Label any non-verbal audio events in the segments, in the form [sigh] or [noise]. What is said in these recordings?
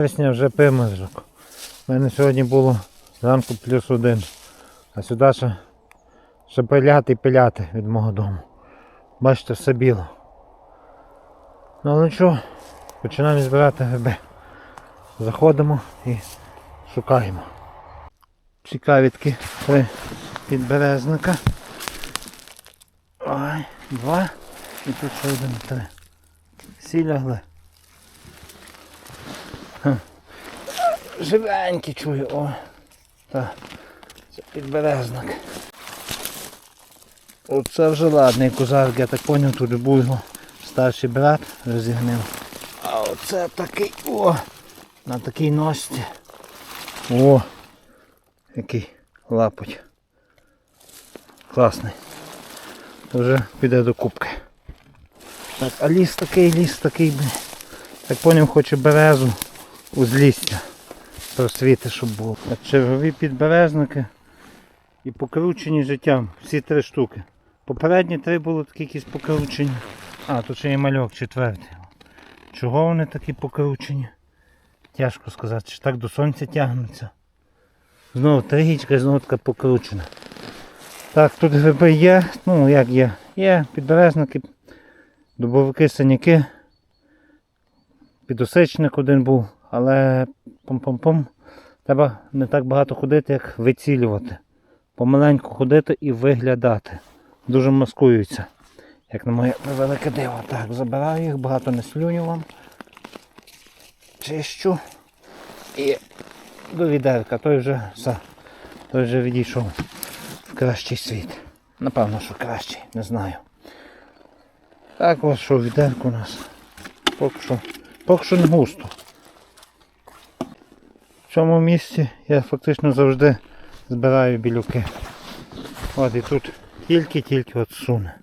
Вересня вже приморозок. У мене сьогодні було зранку плюс один. А сюди ще, ще пиляти і пиляти від мого дому. Бачите, все біло. Ну але що, починаємо збирати гриби. Заходимо і шукаємо. Цікавітки три підберезника. Ой, два. І тут ще один три. Всі Живенькі чую, о. Так. Це підберезник. Оце вже ладний козак, я так зрозумів, тут був його старший брат розігнив. А оце такий, о! На такій носці. О! Який лапоть. Класний. Вже піде до кубки. Так, а ліс такий, ліс такий. Так поняв, хоче березу узлістя. Просвіти, щоб було. Чергові підберезники і покручені життям. Всі три штуки. Попередні три були такі якісь покручені. А, тут ще є мальок четвертий. Чого вони такі покручені? Тяжко сказати, чи так до сонця тягнуться. Знову тригічка, знову така покручена. Так, тут гриби є, ну як є, є підберезники, дубовики, синяки. Підосичник один був, але пом-пом-пом. Треба не так багато ходити, як вицілювати. Помаленьку ходити і виглядати. Дуже маскуються. Як на моє велике диво. Так, забираю їх, багато не слюню вам. Чищу. І до відерка. Той вже все. Той вже відійшов в кращий світ. Напевно, що кращий, не знаю. Так ось що відерку у нас. Поки що, поки що не густо. В цьому місці я фактично завжди збираю білюки. От і тут тільки-тільки от суне.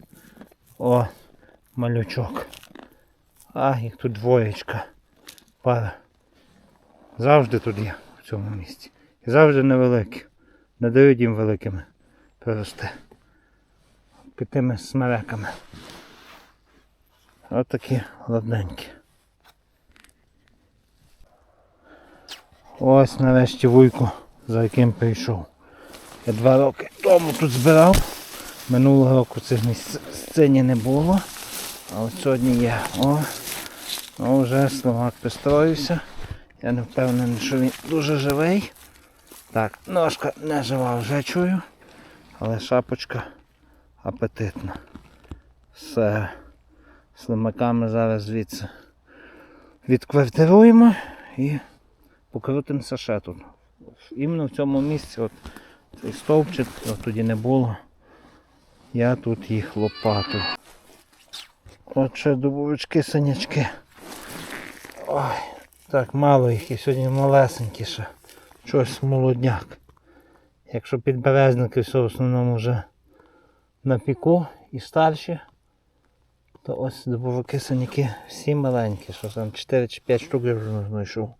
О, малючок. А, їх тут двоєчка. Пара. Завжди тут є в цьому місці. І завжди невеликі. Не дають їм великими прорости. Під тими смереками. Ось такі ладненькі. Ось нарешті вуйко, за яким прийшов. Я два роки тому тут збирав. Минулого року цих місць сцені не було. А от сьогодні є. О, ну вже словак пристроївся. Я не впевнений, що він дуже живий. Так, ножка не жива вже чую. Але шапочка апетитна. Все. Слимаками зараз звідси відквартируємо і покрутимося ще тут. Іменно в цьому місці от цей стовпчик, от тоді не було. Я тут їх лопату. От ще дубовички, синячки. Ой, так, мало їх і сьогодні малесенькі ще. Щось молодняк. Якщо підберезники все в основному вже на піку і старші, то ось дубовики синяки всі маленькі, що там 4 чи 5 штук я вже знайшов.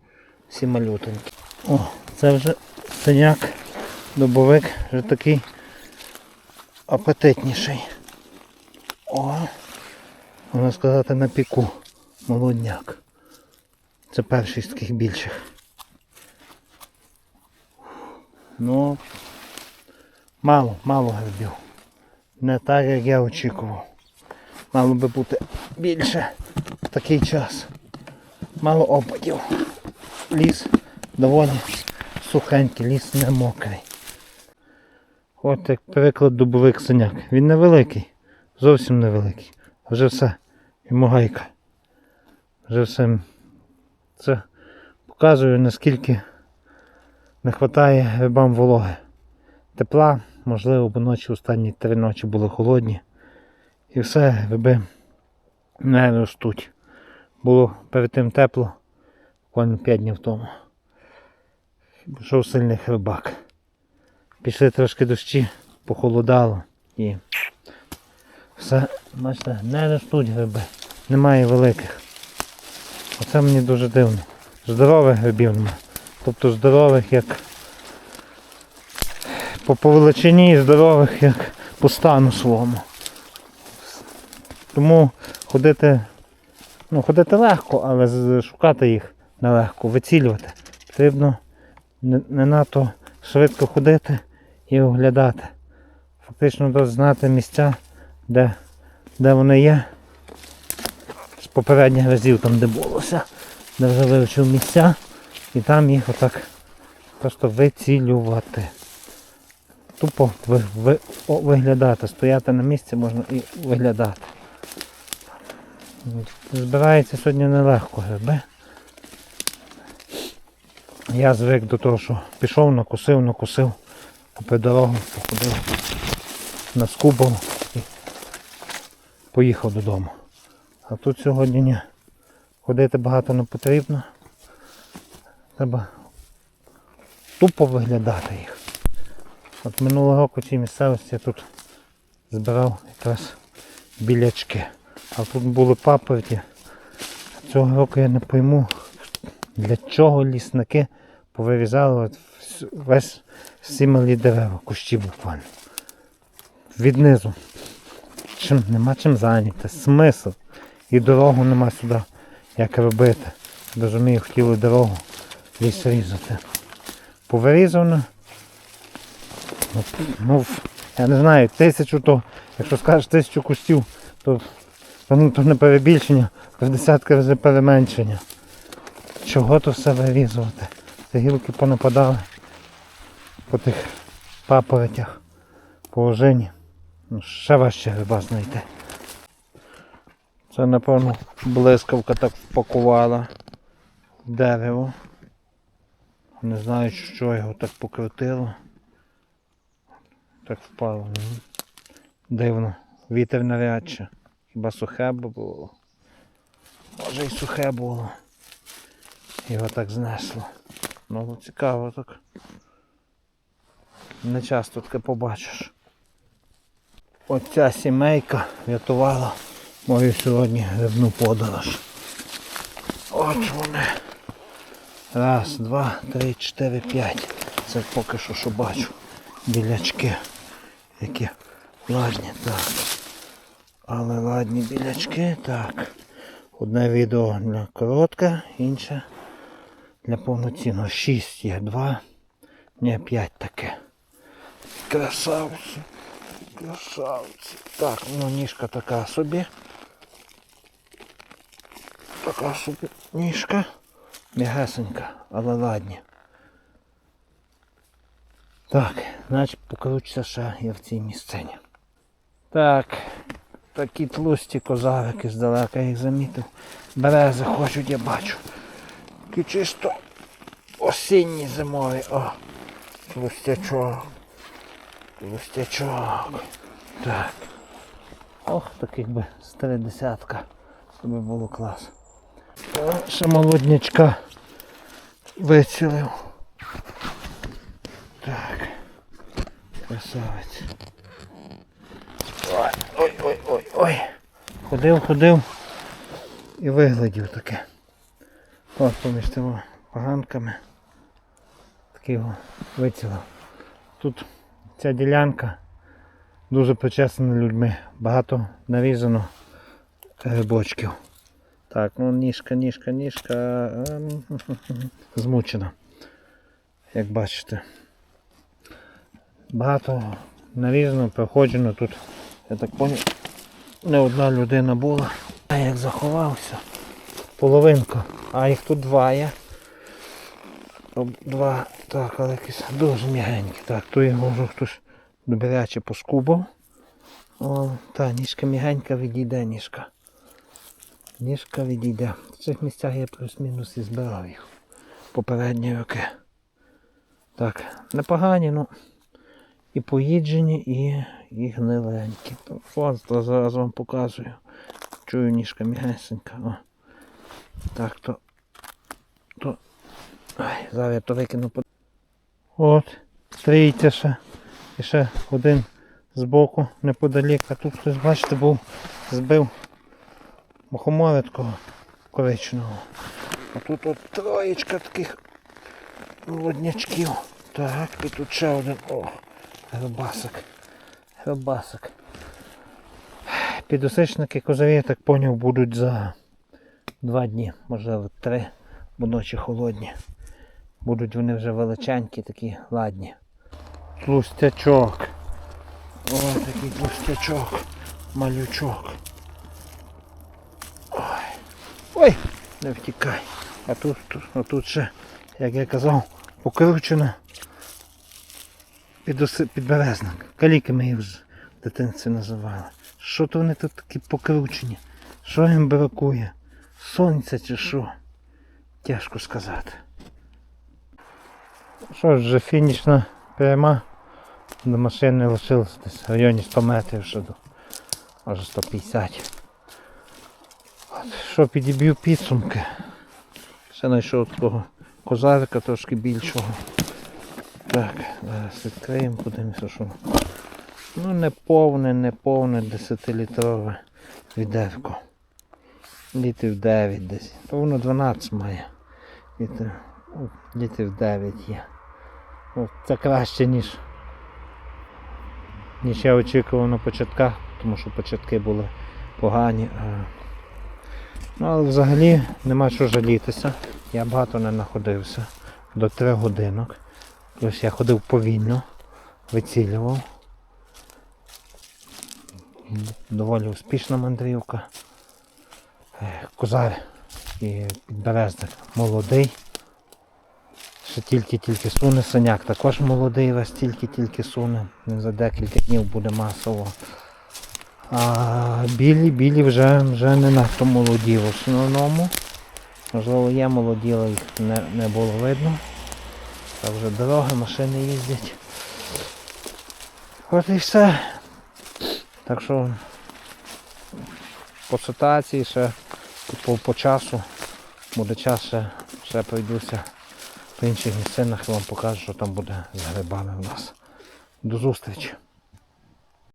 Всі малютенькі. О, це вже синяк, дубовик, вже такий апетитніший. О, можна сказати на піку. Молодняк. Це перший з таких більших. Ну, мало, мало грибів. Не так, як я очікував. Мало би бути більше в такий час. Мало опадів. Ліс доволі сухенький, ліс не мокрий. От як приклад дубовик синяк. Він невеликий, зовсім невеликий. Вже все. Йому гайка. Вже все. Це показує наскільки не вистачає грибам вологи. Тепла, можливо, бо ночі останні три ночі були холодні. І все, гриби не ростуть. Було перед тим тепло, буквально 5 днів тому. Пішов сильний хрибак. Пішли трошки дощі, похолодало і все, бачите, не ростуть гриби. Немає великих. Оце мені дуже дивно. Здорових грибів немає. Тобто здорових як по, по величині і здорових як по стану своєму. Тому ходити, ну ходити легко, але шукати їх нелегко вицілювати. Потрібно не, надто швидко ходити і оглядати. Фактично досить знати місця, де, де вони є. З попередніх разів там, де булося, де вже вивчив місця, і там їх отак просто вицілювати. Тупо ви, ви, о, виглядати. Стояти на місці можна і виглядати. Збирається сьогодні нелегко гриби. Я звик до того, що пішов, накусив, накусив, купив дорогу, походив, наскубав і поїхав додому. А тут сьогодні ні. Ходити багато не потрібно. Треба тупо виглядати їх. От минулого року в цій місцевості я тут збирав якраз білячки. А тут були папороті. Цього року я не пойму, для чого лісники повирізали от весь всі малі дерева, кущі буквально. Віднизу. Чим, нема чим зайняти. Смисл. І дорогу нема сюди, як робити. Розумію, хотіли дорогу ліс різати. Повирізано. Ну, я не знаю, тисячу то, якщо скажеш тисячу кустів, то, то, ну, то не перебільшення, то в десятки разів переменшення. Чого то все вирізувати? Гілки понападали по тих папоротях, по ожині. Ну, ще важче гриба знайти. Це напевно блискавка так впакувала в дерево. Не знаю, що його так покрутило. Так впало. Дивно. Вітер навряд. Хіба сухе було. Може і сухе було. Його так знесло. Ну цікаво так. Не часто таке побачиш. Оця сімейка врятувала мою сьогодні грибну подорож. От вони. Раз, два, три, чотири, п'ять. Це поки що що бачу. Білячки. Які ладні, так. Але ладні білячки, так. Одне відео коротке, інше для повноцінного. Шість є, два. Ні, п'ять таке. Красавці. Красавці. Так, ну ніжка така собі. Така собі ніжка. М'ягесенька, але ладні. Так, значить покручуся ще я в цій місцині. Так, такі тлусті козавики здалека їх замітив. Берези хочуть, я бачу. Такі чисто осінні зимові. О, тлустячок. Тлустячок. Так. Ох, таких би з три десятка. Це би було клас. Ще молоднячка вицілив. Так. Красавець. Ой, ой, ой, ой, ой. Ходив, ходив і виглядів таке. Поміж тими поганками. Такий його вицілив. Тут ця ділянка дуже почесана людьми. Багато нарізано грибочків. Так, ну ніжка, ніжка, ніжка ем, [laughs] змучена. Як бачите. Багато нарізано, проходжено тут. Я так поняв, не одна людина була. А як заховався. Половинка. А їх тут два є. Два. Так, але якісь дуже м'ягенькі. Так, то його вже хтось добряче поскубав. О, та, ніжка м'ягенька відійде ніжка. Ніжка відійде. В цих місцях я плюс-мінус і збирав їх. Попередні роки. Так, непогані, ну і поїджені, і, і гниленькі. То, зараз вам показую. Чую ніжка м'ягесенька. Так, то. то. Ай, зараз я то викину. От, трійця ще. І ще один збоку неподалік. А тут хтось, бачите, був, збив мухомора коричного. А тут от троєчка таких молоднячків. Так, і тут ще один. О, грибасик. Грибасик. Підосичники козові, я так поняв, будуть за два дні, можливо три. бо ночі холодні. Будуть вони вже величенькі, такі ладні. Тлустячок. О, такий тлустячок. Малючок. Ой. Ой, не втікай. А тут, тут, а тут ще, як я казав, покручено підберезник. Каліки ми їх в дитинці називали. Що то вони тут такі покручені? Що їм бракує? Сонця чи що? Тяжко сказати. Що ж, вже фінішна пряма. До машини лишилось десь в районі 100 метрів ще до. Може 150. От, що підіб'ю підсумки. Ще знайшов такого козарика трошки більшого. Так, зараз відкриємо, подивимося, що. Ну не повне, не повне 10-літрове відерко. Літрів 9 десь. То воно 12 має. Літрів, о, літрів 9 є. О, Це краще, ніж, ніж я очікував на початках, тому що початки були погані. Ну, але взагалі нема що жалітися. Я багато не знаходився. До 3 годинок. Ось я ходив повільно, вицілював. Доволі успішна мандрівка. Козар і підберезник молодий. Ще тільки-тільки суне, саняк також молодий, весь тільки-тільки суне. Він за декілька днів буде масово. А білі, білі вже, вже не надто молоді в основному. Можливо, є молоді, але їх не, не було видно. Там вже дороги, машини їздять. От і все. Так що по ситуації ще по, по часу буде час ще, ще пройдуся по інших місцинах і вам покажу, що там буде з грибами в нас. До зустрічі!